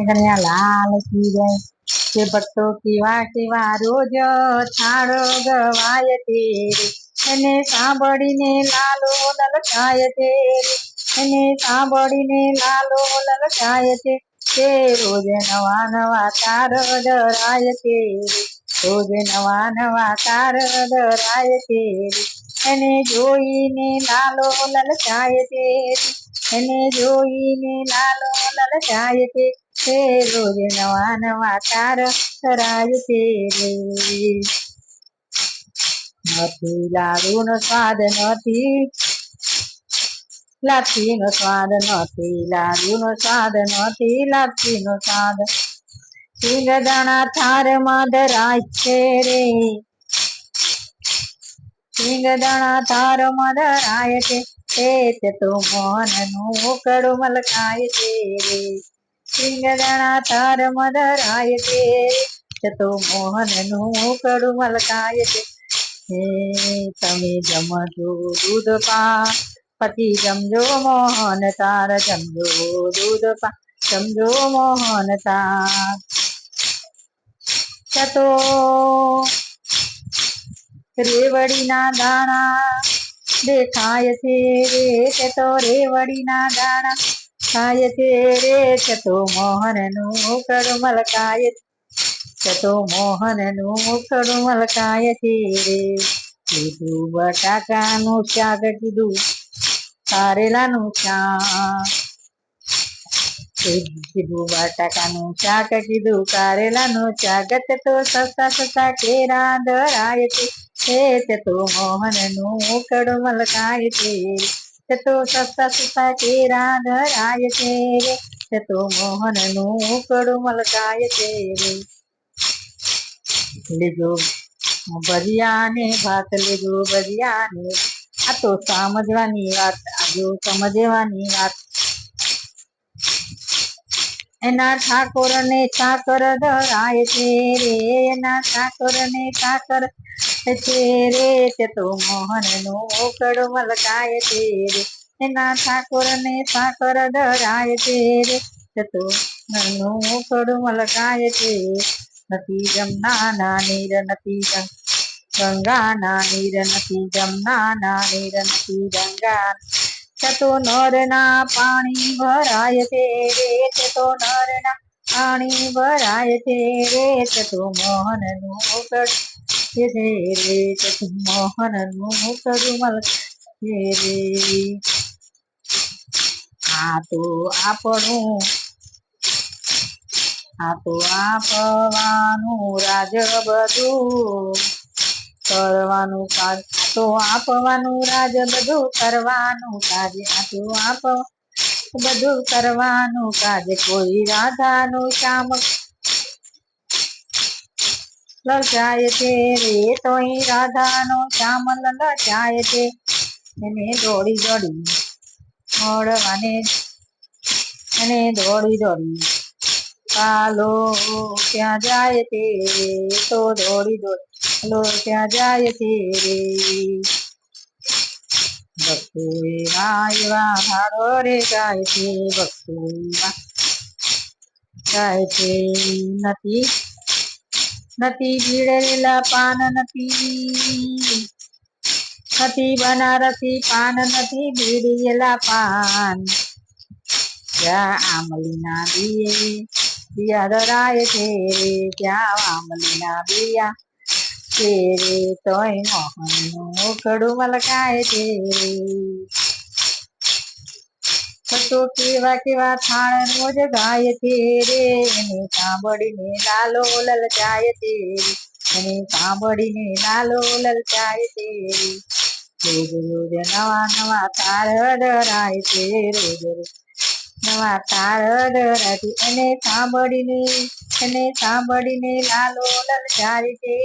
કનૈયા લાલ કી જય કે પટ્ટો કેવા કેવા રોજ થાળો ગવાય તે એને સાંભળીને લાલો લલચાય તે એને સાંભળીને લાલો લલચાય છે તે. રોજ નવા નવા તાર ડરાય છે રોજ નવા નવા તાર ડરાય છે એને જોઈને લાલો લલચાય તે. એને જોઈને લાલો લલચાય તે. તે રોજ નવા નવા તાર ડરાય છે નથી લાડુ નો સ્વાદ, નથી. લાપસી નો સ્વાદ, નથી. લાડુ નો સ્વાદ, નથી. લાપસી નો સ્વાદ. સિંગદાણા થારમાં ધરાય છે રે. સિંગદાણા થારમાં ધરાય છે. તે તો મોહનનું કડું મલકાય છે રે. સિંગદાણા થારમાં ધરાય છે. તો મોહનનું કડું મલકાય છે. હે તમે જમજો દૂધ પા પછી જમજો મોહન તાર, જમજો દૂધ પા જમજો મોહન તાર. તો રેવડીના દાણા દેખાય છે રે તે તો રેવડીના દાણા ખાય છે રે તે તો મોહનનું કડું મલકાય છે તો મોહનનું કડું મલકાય છે રે. કીધું બટાકાનું શાક કીધું, કારેલાનું શાક. કીધું બટાકાનું શાક કીધું, કારેલાનું શાક તો સસ્તા સસ્તા કેરા દરાય છે. ધરાય છે તે તો મોહનનું કડું મલકાય છે લીધો ભજીયા ભાત આ તો સમજવાની વાત આજો સમજવાની વાત એના ઠાકોર ને ઠાકર ધરાય છે રે એના ઠાકોર ને ઠાકર છે રે તે તો મોહનનું કડું મલકાય છે રે એના ઠાકોર ને ઠાકર ધરાય છે રે તે તો નું કડું મલકાય છે નથી જમના ના નીર નથી ગંગા ના નીર નથી જમના ના નીર નથી ગંગા તો નર ના પાણી ભરાય છે રે તે તો નર ના પાણી ભરાય છે રે તે તો મોહન રાજ બધું કરવાનું કાજ તો આપવાનું રાજ બધું કરવાનું કાજ આ આપ બધું કરવાનું કાજ કોઈ રાધાનું શ્યામ લલચાય છે, રે તોય રાધાનો શ્યામ લલચાય છે. એને દોડી દોડી મળવાને અને દોડી દોડી. કાલો ત્યાં જાય તે તો દોડી દોડી. કાલો ત્યાં જાય તે રે? ભક્તો આવ્યા હાડો રે ગાય છે ભક્તો એવા ગાય છે, નથી નથી ભીડેલા પાન નથી. નથી બનારસી પાન નથી ભીડેલા પાન. જ્યાં આમલીના બીએ બિયા ધરાય છે. રે ત્યાં આમલીના બિયા છે રે, તોય મોહનનું કડું મલકાય છે રે. તો કેવા કેવા થાણ રોજ ગાય છે રે એને સાંભળીને લાલો લલચાય છે એને સાંભળીને લાલો લલચાય છે રોજ રોજ નવા નવા તાર ડરાય છે, રોજ રોજ નવા તાર ડરાય એને સાંભળીને એને સાંભળીને લાલો લલચાય છે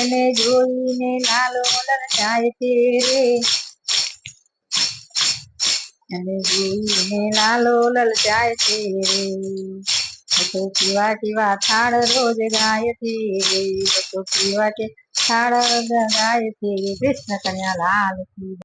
એને જોઈને લાલો લલચાય છે રે લાલો લલચાય છે તો કેવા કેવા થાળ રોજ ગાય છે. તો કેવા કે થાળ ગાય છે કૃષ્ણ કન્યા લાલ